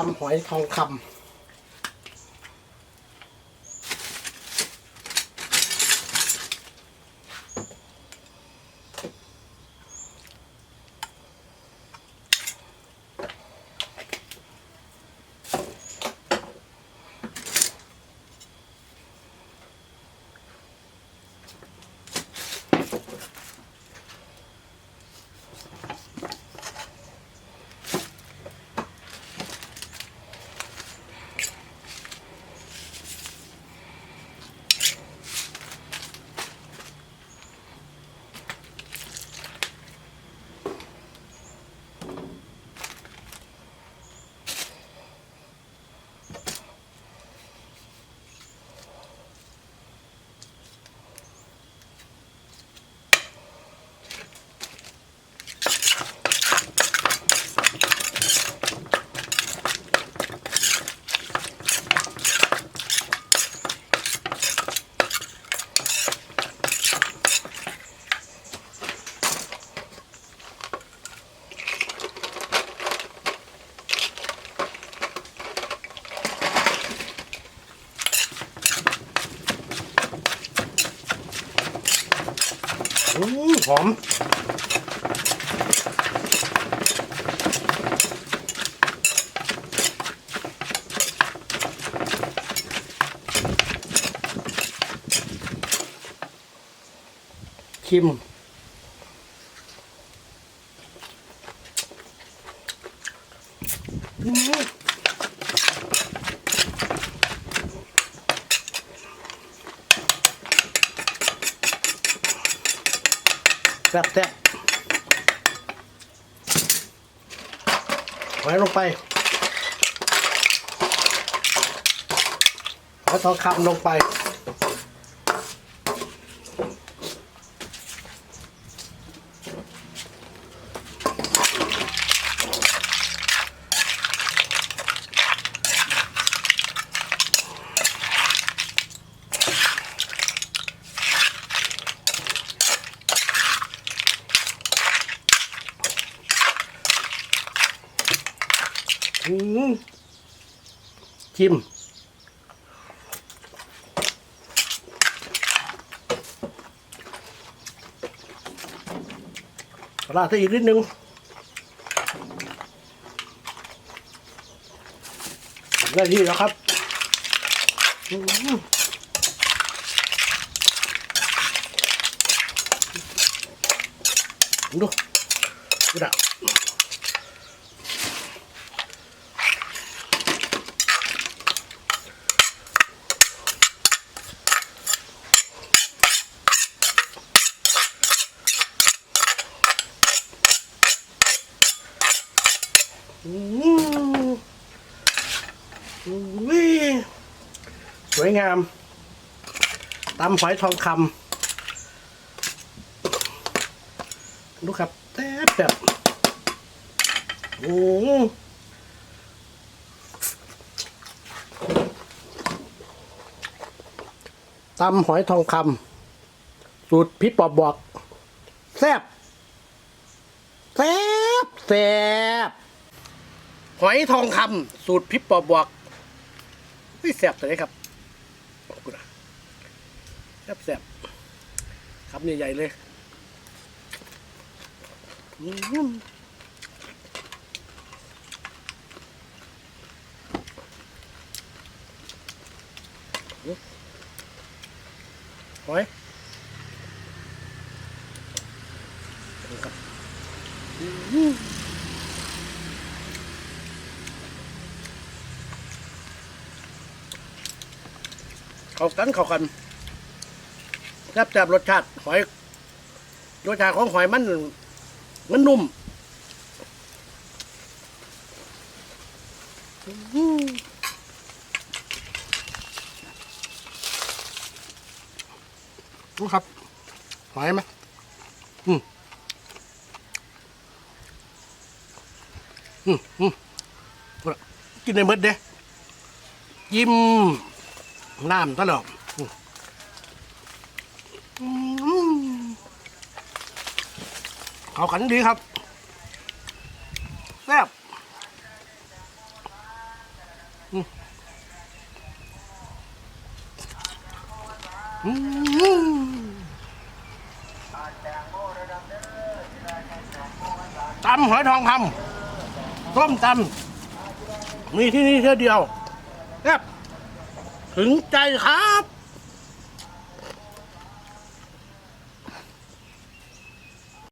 ตำหอยทองคำ อืม หอมคิม อืม แซ่บแซ่บไว้ลงไปเอาทองคำลงไป ชิมราดซะอีกนิดนึงได้ที่แล้วครับอืมดูดูนะอืมอุ้ย สวยงามตำฝอยทองคำดูครับแซ่บแบบโอ้ตำหอยทองคำสูตรพี่ปอบบอก แซ่บแซ่บแซ่บ หอยทองคำสูตรพี่ปอบบอกเฮ้ยแซ่บเลยครับขอบคุณนะแซ่บแซ่บคำใหญ่ๆเลยหอยครับ เข้ากันเข้ากันแซ่บแซ่บรสชาติหอยรสชาติของหอยมัน มันนุ่มอืมดูครับ หอยไหมอืมอืมอืมกินในเมดเด้ยิ้ม น้ำตลอดเขากันดีครับแซ่บอืมตำหอยทองคำต้มตำมีที่นี่เท่าเดียวครับ ถึงใจครับ